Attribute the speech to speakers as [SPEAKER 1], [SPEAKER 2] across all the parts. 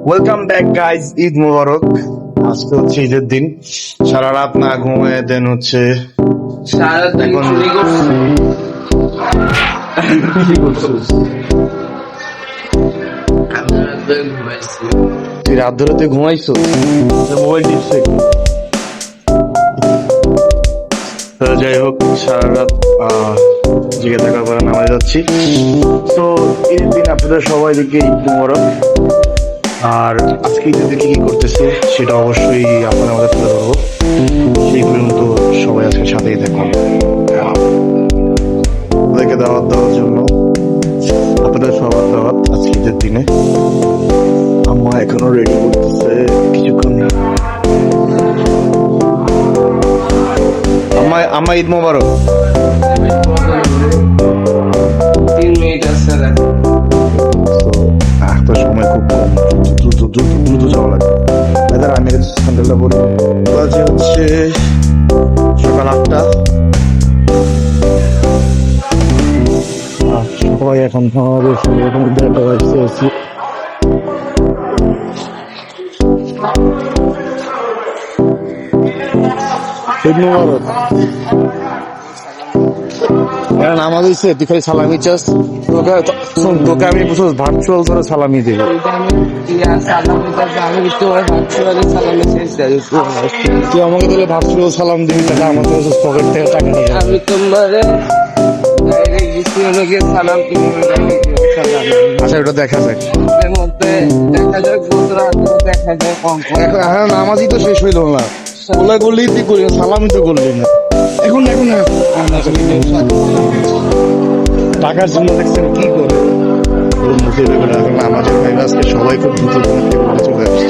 [SPEAKER 1] Welcome back guys Eid মোবারক আজকে হচ্ছে ঈদের দিন। সারা রাত না ঘুমিয়ে দেন হচ্ছে তুই রাত ধরে তুই ঘুমাইছো? মোবাইল টিপছে যাই হোক সারা রাত আহ, জেগে থাকার পরে নামাজে যাচ্ছি। তো ঈদের দিন আপনাদের সবাইকে ঈদ মোবারক। আর আজকে দিন কি কি করতেছে, সেটা অবশ্যই আপনাদের আমাদের তুলে ধরবো। সেই পর্যন্ত সবাই আজকে সাথেই থাকুন। ওদেরকে দাওয়াত দেওয়ার জন্য, আপনাদের সবার দাওয়াত আজকে ঈদের দিনে। আম্মা এখনও রেডি করতেছে কিছুক্ষণ। আম্মা আম্মা ঈদ মোবারক। স্যান্ডেলটা বলি বাজে হচ্ছে সকাল আটটা। সবাই এখন আমাদের মধ্যে একটা ব্যস্ত আছি ঈদ তুই খালি সালামি তোকে শোন, তোকে আমি ভার্চুয়াল করে সালামি দেবো।
[SPEAKER 2] সালাম সালামে
[SPEAKER 1] তুই আমাকে তাহলে ভার্চুয়াল সালাম দিবি, তাহলে আমাকে পকেট থেকে টাকা নিয়ে
[SPEAKER 2] আমি তোমারে সালাম সালাম
[SPEAKER 1] আচ্ছা তো শেষ হইল না। সালামই তো করলি না। এখন এখন টাকার জন্য দেখছেন কি করে? আমাদের মুখে ব্যাপারে এখন নামাজের ভাইরা আজকে সবাই খুব দ্রুত চলে আসছে।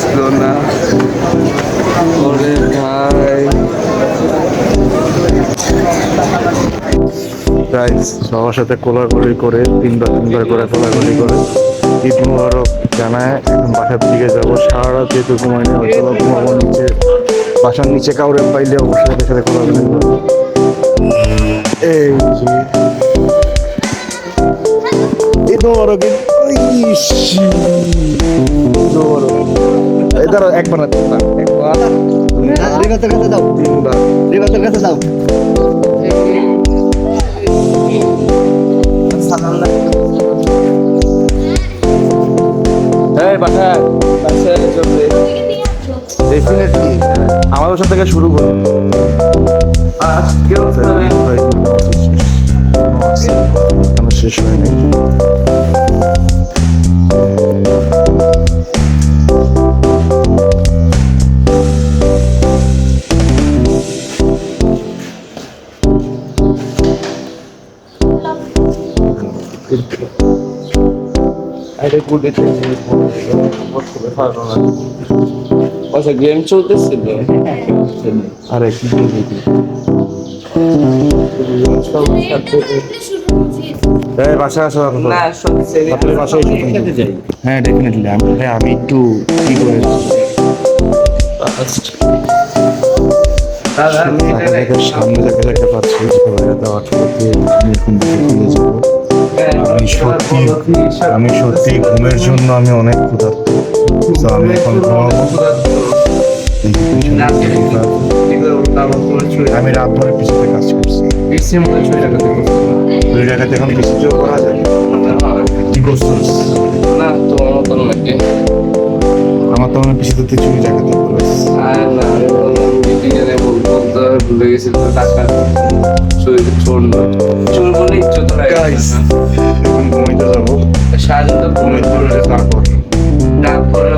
[SPEAKER 2] শেষই না ওরে ভাই
[SPEAKER 1] গাইজ সবার সাথে কোলাকুলি করে, তিনবার তিনবার করে কোলাকুলি করে। ঈদ মুবারক জানায়, এখন বাসার দিকে যাব। সারা রাত যেহেতু ঘুমাই না হয়তো বা ঘুমাবো নিচে। বাসার নিচে কাউরে পাইলে অবশ্যই এদের সাথে কোলাকুলি করব। এই ঈদ মুবারক দাঁড়াও একবার না একবার
[SPEAKER 3] রিবাতের কাছে দাও
[SPEAKER 1] তিনবার
[SPEAKER 3] কাছে দাও
[SPEAKER 1] ডেফিনেটলি আমাদের সাথে থেকে শুরু করুন
[SPEAKER 2] আজকেও
[SPEAKER 1] এখনও শেষ
[SPEAKER 2] গুডে আচ্ছা গেম চলতেছিল
[SPEAKER 1] আরে কি। হ্যাঁ ডেফিনেটলি আমি একটু কি করে সামনে দেখা দেখা পাচ্ছি সবাই আমি সত্যি আমি সত্যি ঘুমের জন্য আমি অনেক ক্ষুধার্ত। তো আমি এখন আমি রাত ভরে পিছনে কাজ করছি। দুই জায়গাতে এখন পিছিয়েও করা যায়। কি করছিস
[SPEAKER 2] না নাকি
[SPEAKER 1] আমার তো মনে হয় পিছিয়ে চুরি
[SPEAKER 2] আর না তো ভুলে গেছি তো টাকা চোর চোর
[SPEAKER 1] Guys. এখন ঘুমাইতে যাব।
[SPEAKER 2] সারাদিন তো ঘুমে
[SPEAKER 1] ঘুমাইতে তারপর।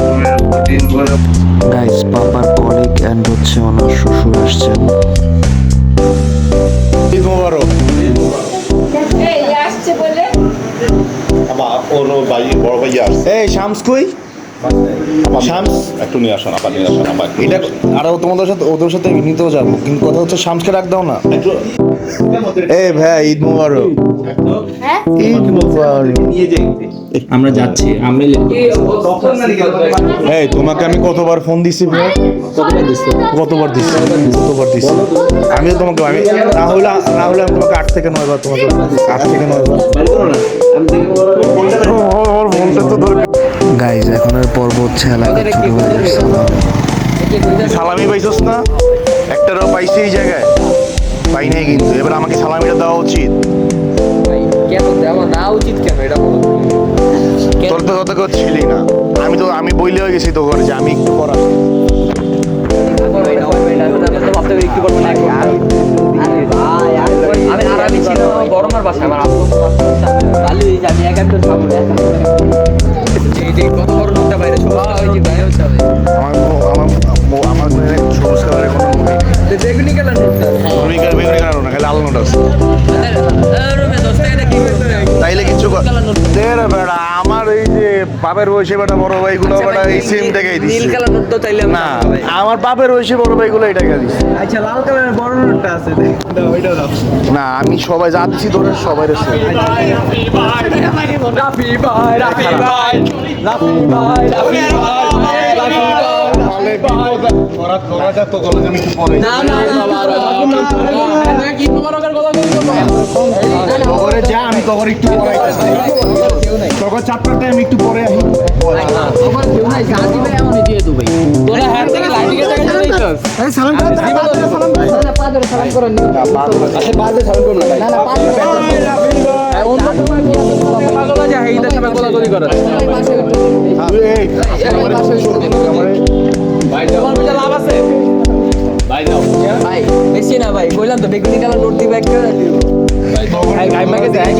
[SPEAKER 2] ঘুমের দিন পরে
[SPEAKER 4] গাইস পাপার কলিগ অ্যান্ড হচ্ছে ওনার শ্বশুর আসছেন
[SPEAKER 1] ঈদ মোবারক
[SPEAKER 5] এই আসছে বলে।
[SPEAKER 6] আমার ওর ভাই বড় ভাই আসছে।
[SPEAKER 1] এই শামস কই? শামস?
[SPEAKER 6] একটু নিয়ে আসো না আসো না
[SPEAKER 1] এটা আর তোমাদের সাথে ওদের সাথে এমনিতেও যাব কিন্তু কথা হচ্ছে শামসকে ডাক দাও না।
[SPEAKER 6] একটু
[SPEAKER 1] এই ভাই ঈদ মোবারক।
[SPEAKER 5] হ্যাঁ?
[SPEAKER 1] ঈদ মোবারক।
[SPEAKER 7] আমরা যাচ্ছি আমি
[SPEAKER 1] এই তোমাকে আমি কতবার ফোন দিছি ভাই? কতবার দিছি? কতবার দিছি? আমি তোমাকে আমি না হলে না হলে আমি তোমাকে আট থেকে নয় বার তোমাকে আট থেকে নয় বার ফোনটা তো দরকার
[SPEAKER 4] গাইজ এখন আর পর্ব হচ্ছে এলাকার ছোট ভাইয়ের সালাম।
[SPEAKER 1] সালামি পাইছস না? একটারও পাইছি এই জায়গায়। পাই নাই কিন্তু। এবার আমাকে সালামিটা দেওয়া উচিত।
[SPEAKER 2] কেন দেওয়া না উচিত কেন? এটা বলো
[SPEAKER 1] তোর তো কত কেউ ছিলি না। আমি তো আমি বইলে হয়ে গেছি তো ঘরে যে আমি একটু
[SPEAKER 2] আমি ছিলাম বাসা আমার আব্বু আমি একা তো খাব
[SPEAKER 1] আমার আমার সবুজ কালারের
[SPEAKER 2] বেগুনি কালার নোটটা
[SPEAKER 1] বেগুনি কালার বেগুনি খালি আলো নোট আছে।
[SPEAKER 2] রুমে 10 টাকা কি হইছে
[SPEAKER 1] তাইলে আমার এই যে বাপের বয়সে বেটা বড় ভাইগুলো বেটা এই সিম টাকাই দিচ্ছে
[SPEAKER 2] নীল কালার নোট তো চাইলে
[SPEAKER 1] না আমার বাপের বয়সে বড় এই টাকা
[SPEAKER 7] আচ্ছা লাল কালারের বড় নোটটা আছে দাও ওইটা দাও।
[SPEAKER 1] না আমি সবাই যাচ্ছি ধরে সবাই
[SPEAKER 2] রাফি ভাই রাফি ভাই রাফি ভাই রাফি ভাই। না না না
[SPEAKER 1] যা আমি একটু পরে আসি
[SPEAKER 2] তোরা হ্যান্ড থেকে লাইটিং এর না ভাই তো একটা ভাই গাই মাকে দেয়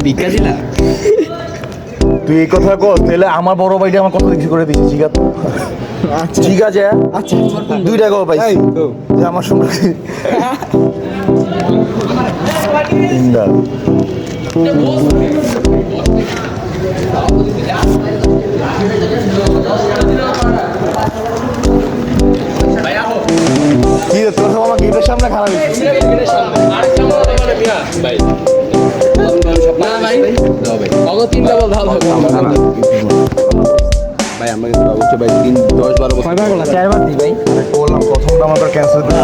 [SPEAKER 2] ভিক্ষা দিলা
[SPEAKER 1] তুই এই কথা কর তাহলে আমার বড় ভাইটা আমার কত কিছু করে দিয়েছে ঠিক আছে ঠিক আছে? আচ্ছা দুই টাকাও পাইছি। যে আমার সঙ্গে কি তোর সব আমার গেটের সামনে খারাপ
[SPEAKER 2] না ভাই অগ তিন ডাবল হবে ভাই আমাকে হচ্ছে ভাই তিন দশ বারো বছর চারবার দি ভাই
[SPEAKER 1] বললাম প্রথমটা আমার ক্যান্সেল করে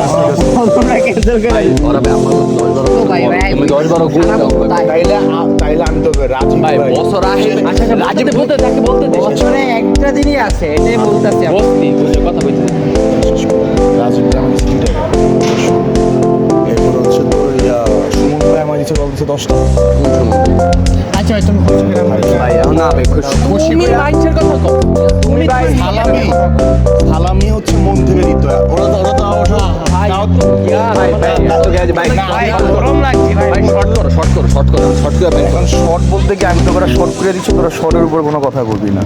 [SPEAKER 2] ওরা ভাই আমার দশ বারো ভাই ভাই দশ বারো গুণ
[SPEAKER 1] তাইলে তাইলে আমি। তো রাজি
[SPEAKER 2] ভাই বছর আসে আচ্ছা রাজীব বলতে তাকে বলতে বছরে একটা দিনই আছে এটাই বলতেছি। কথা বলছি
[SPEAKER 1] রাজীবটা আমার দিচ্ছে বলছে দশ টাকা
[SPEAKER 2] ভাই এখন না ভাই খুশি তুমি মাইন্ডের কথা তুমি ভাই
[SPEAKER 1] সালামি সালামি হচ্ছে মন থেকে দিতে হয় ওরা তো ওরা তো
[SPEAKER 2] ভাই শর্ট করো শর্ট করো শর্ট করো শর্ট করে ভাই
[SPEAKER 1] এখন শর্ট বলতে কি আমি তো শর্ট করে দিচ্ছি তোরা শর্টের উপর কোনো কথা বলবি না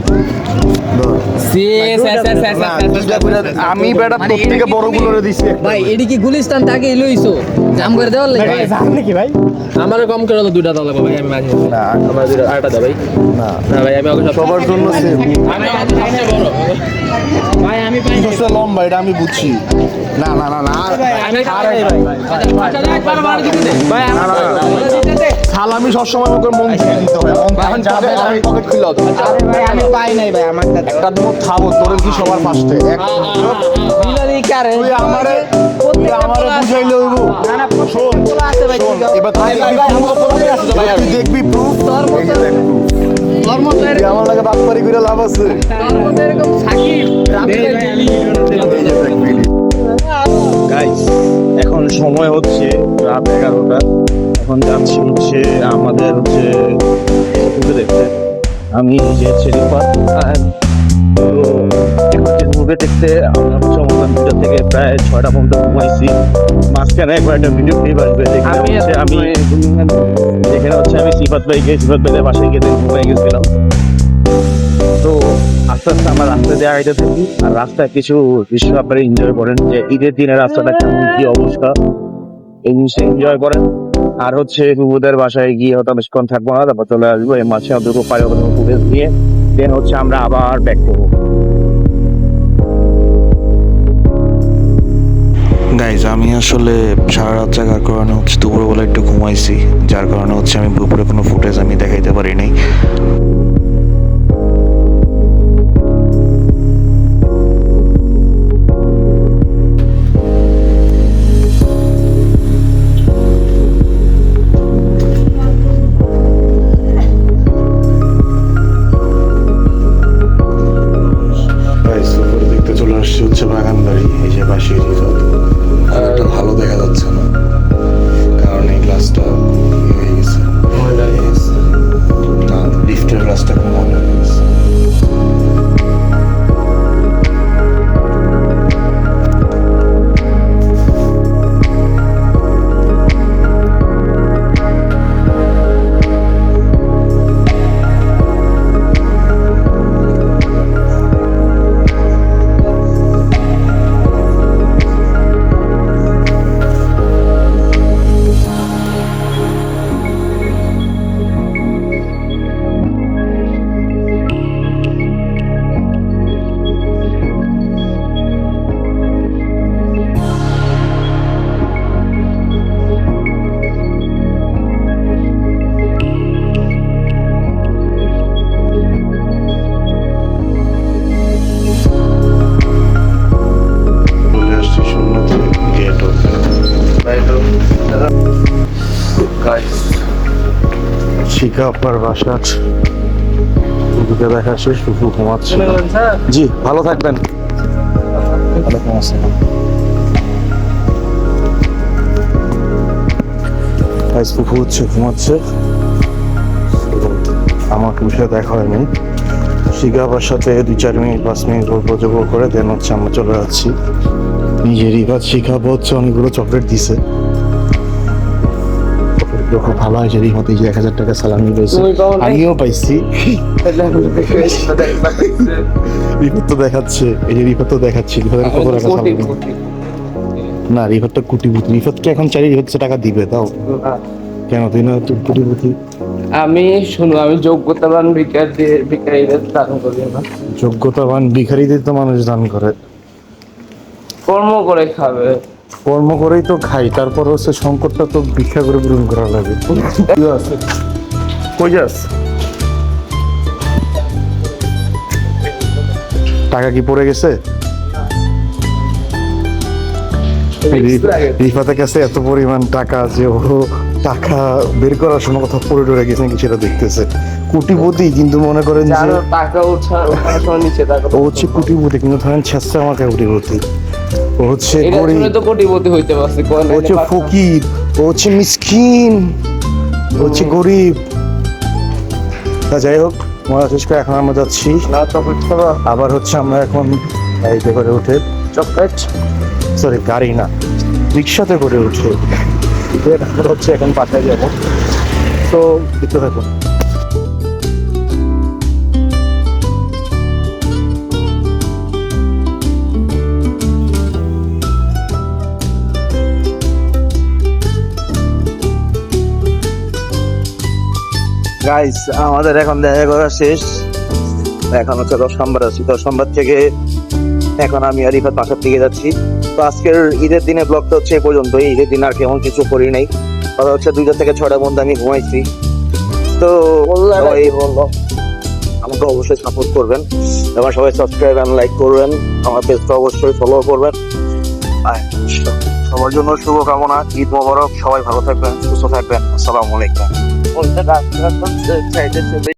[SPEAKER 1] আমি বেটা তোর থেকে বড় গুলোরে দিছি
[SPEAKER 2] ভাই এডি কি গুলিস্তান তাকে লইছো জাম করে দেওয়ার লাগে জাম নাকি ভাই আমারও কম করে দুইটা দাও লাগবে ভাই আমি মাঝে
[SPEAKER 1] না
[SPEAKER 2] আমার দুইটা আরেকটা দাও ভাই
[SPEAKER 1] না
[SPEAKER 2] না ভাই আমি
[SPEAKER 1] সবার জন্য সেম
[SPEAKER 2] আমি আমাদের সবচেয়ে বড় ভাই আমি পাই
[SPEAKER 1] লম্বা এটা আমি বুঝছি। না না না না
[SPEAKER 2] দিবি।
[SPEAKER 1] সালামি সবসময় আমাকে মন থেকে দিতে হয়। থেকে যাবে আমি পকেট খুলে
[SPEAKER 7] ভাই আমি পাই নাই ভাই আমার
[SPEAKER 1] একটা দিন থামো তোর কি সবার ফার্স্টে এক
[SPEAKER 2] বিনারি কারে?
[SPEAKER 1] তুই আমারে তুই আমারে বুঝাইলে হইব।
[SPEAKER 7] না না
[SPEAKER 1] শোন এবার তুই দেখবি তুই দেখবি প্রুফ আমার লাগে করে লাভ আছে।
[SPEAKER 2] এরকম সাকিব
[SPEAKER 1] গাইস এখন সময় হচ্ছে রাত এগারোটা। এখন যাচ্ছি হচ্ছে আমাদের হচ্ছে দেখতে। আমি যে রিফাত তো এখন যে মুভি দেখতে আমরা আমাদের দুটো থেকে প্রায় ছয়টা পর্যন্ত ঘুমাইছি। মাঝখানে একবার একটা ভিডিও ক্লিপ আসবে
[SPEAKER 2] আমি
[SPEAKER 1] আমি যেখানে হচ্ছে আমি সিফাত ভাইকে সিফাত ভাইয়ের বাসায় গিয়ে ঘুমাই গেছিলাম। তো আস্তে আস্তে আমরা রাস্তা দিয়ে আগাইতে থাকি আর রাস্তায় কিছু দৃশ্য আপনারা এনজয় করেন যে ঈদের দিনে রাস্তাটা কেমন কি অবস্থা? এই জিনিসটা এনজয় করেন। আর হচ্ছে বুবুদের বাসায় গিয়ে হয়তো বেশিক্ষণ থাকব না তারপর চলে আসব এই মাসে পায়ে ফুটেজ দিয়ে দেন হচ্ছে আমরা আবার ব্যাক করব।
[SPEAKER 4] গাইজ আমি আসলে সারা রাত জাগার কারণে হচ্ছে দুপুরবেলা একটু ঘুমাইছি, যার কারণে হচ্ছে আমি দুপুরে কোনো ফুটেজ আমি দেখাইতে পারি নাই
[SPEAKER 1] চলে আসছে হচ্ছে এই যে পাশে
[SPEAKER 4] এটা ভালো দেখা যাচ্ছে না। কারণ এই গ্লাসটা
[SPEAKER 1] শিখা আপনার বাসার দুটোকে দেখা শেষ শুধু ঘুমাচ্ছে। জি ভালো থাকবেন। ওয়ালাইকুম আসসালাম। ফুফু হচ্ছে ঘুমাচ্ছে। আমার বিষয়ে দেখা হয়নি। শিখা আবার সাথে দুই চার মিনিট পাঁচ মিনিট গল্প যোগ করে দেন হচ্ছে আমরা চলে যাচ্ছি। নিজেরই কাজ শিখাবো হচ্ছে অনেকগুলো চকলেট দিছে। খুব ভালো হয়েছে রিমতে যে এক হাজার টাকা সালামি রয়েছে? আমিও পাইছি। রিফাত তো দেখাচ্ছে এই যে রিফাত তো দেখাচ্ছে রিফাতের কত টাকা সালামি না তো কুটিপুতি রিফাতকে এখন চাই হচ্ছে টাকা দিবে তাও। কেন তুই না তুই
[SPEAKER 2] আমি শুনো আমি যোগ্যতাবান ভিকার দিয়ে ভিকারীদের দান করি না।
[SPEAKER 1] যোগ্যতাবান ভিখারিদের তো মানুষ দান করে।
[SPEAKER 2] কর্ম করে খাবে।
[SPEAKER 1] কর্ম করেই তো খাই তারপর হচ্ছে সংকটটা তো ভিক্ষা করে পূরণ করা লাগে। আছে কই যাস? টাকা কি পড়ে গেছে? রিফাতের কাছে এত পরিমাণ টাকা যে ও টাকা বের করার সময় কোথাও পড়ে টরে গেছে নাকি সেটা দেখতেছে। কোটিপতি কিন্তু মনে করেন যে
[SPEAKER 2] টাকা
[SPEAKER 1] ও হচ্ছে কোটিপতি কিন্তু ধরেন কোটিপতি। ও হচ্ছে গরিব।
[SPEAKER 2] তো কোটিপতি হইতে পারছে
[SPEAKER 1] ও হচ্ছে ফকির ও হচ্ছে মিসকিন ও হচ্ছে গরিব। তা যাই হোক শেষ করে এখন আমরা যাচ্ছি। আবার হচ্ছে আমরা এখন গাড়িতে করে উঠে
[SPEAKER 2] চকলেট?
[SPEAKER 1] সরি গাড়ি না রিক্সাতে করে উঠে। হচ্ছে এখন পাঠায় যাব। তো দেখতে থাকুন গাইস আমাদের এখন দেখা করা শেষ। এখন হচ্ছে দশ নম্বর আছি। দশ নম্বর থেকে এখন আমি আর ইফাত বাসার দিকে যাচ্ছি। তো আজকের ঈদের দিনে ব্লগটা হচ্ছে এ পর্যন্তই। ঈদের দিন আর কেমন কিছু করি নাই। কথা হচ্ছে দুইটা থেকে ছয়টা পর্যন্ত আমি ঘুমাইছি। তো এই সবাই আমাকে অবশ্যই সাপোর্ট করবেন। এবং সবাই সাবস্ক্রাইব এন্ড লাইক করবেন। আমার পেজটা অবশ্যই ফলো করবেন। আর সবার জন্য শুভকামনা। ঈদ মোবারক। সবাই ভালো থাকবেন সুস্থ থাকবেন। আসসালামু আলাইকুম। ওইটা রাস্তাঘাট সাইডে চলে